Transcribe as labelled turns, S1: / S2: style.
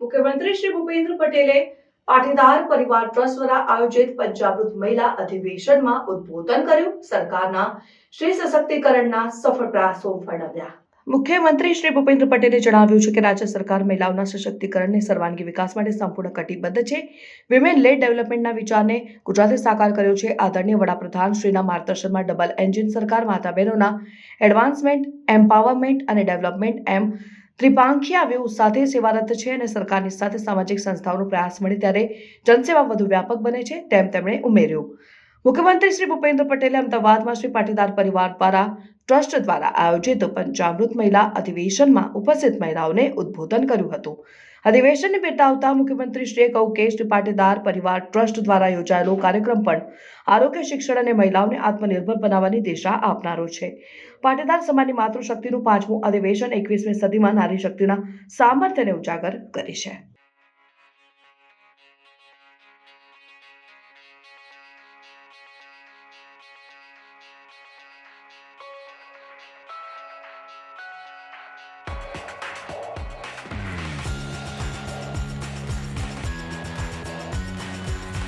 S1: મુખ્યમંત્રી શ્રી ભૂપેન્દ્ર પટેલે પાટીદાર પરિવાર ટ્રસ્ટ દ્વારા આયોજિત પંચામૃત મહિલા અધિવેશનમાં ઉદ્બોધન કર્યું. સરકારના સ્ત્રી સશક્તિકરણના સફળ પ્રયાસો વર્ણવ્યા મુખ્યમંત્રી શ્રી ભૂપેન્દ્ર પટેલે જણાવ્યું છે કે રાજ્ય સરકાર મહિલાઓના સશક્તિકરણને સર્વાંગી વિકાસ માટે સંપૂર્ણ કટિબદ્ધ છે. વિમેન લેડ ડેવલપમેન્ટના વિચારને ગુજરાતે સાકાર કર્યો છે. આદરણીય વડાપ્રધાન શ્રીના માર્ગદર્શનમાં ડબલ એન્જિન સરકાર માતા બહેનોના એડવાન્સમેન્ટ એમ્પાવરમેન્ટ અને ડેવલપમેન્ટ એમ ત્રિપાંખીયા વ્યૂહ સાથે સેવારત છે અને સરકારની સાથે સામાજિક સંસ્થાઓનો પ્રયાસ મળે ત્યારે જનસેવા વધુ વ્યાપક બને છે તેમ તેમણે ઉમેર્યું. મુખ્યમંત્રી શ્રી ભૂપેન્દ્ર પટેલે અમદાવાદમાં શ્રી પાટીદાર પરિવાર દ્વારા ટ્રસ્ટ દ્વારા આયોજિત પંચામૃત મહિલા અધિવેશનમાં ઉપસ્થિત મહિલાઓને ઉદ્બોધન કર્યું હતું. અધિવેશનને બિરદાવતા મુખ્યમંત્રીશ્રીએ કહ્યું કે શ્રી પાટીદાર પરિવાર ટ્રસ્ટ દ્વારા યોજાયેલો કાર્યક્રમ પણ આરોગ્ય, શિક્ષણ અને મહિલાઓને આત્મનિર્ભર બનાવવાની દિશા આપનારો છે. પાટીદાર સમાજની માતૃશક્તિનું પાંચમું અધિવેશન એકવીસમી સદીમાં નારી શક્તિના સામર્થ્યને ઉજાગર કરે છે.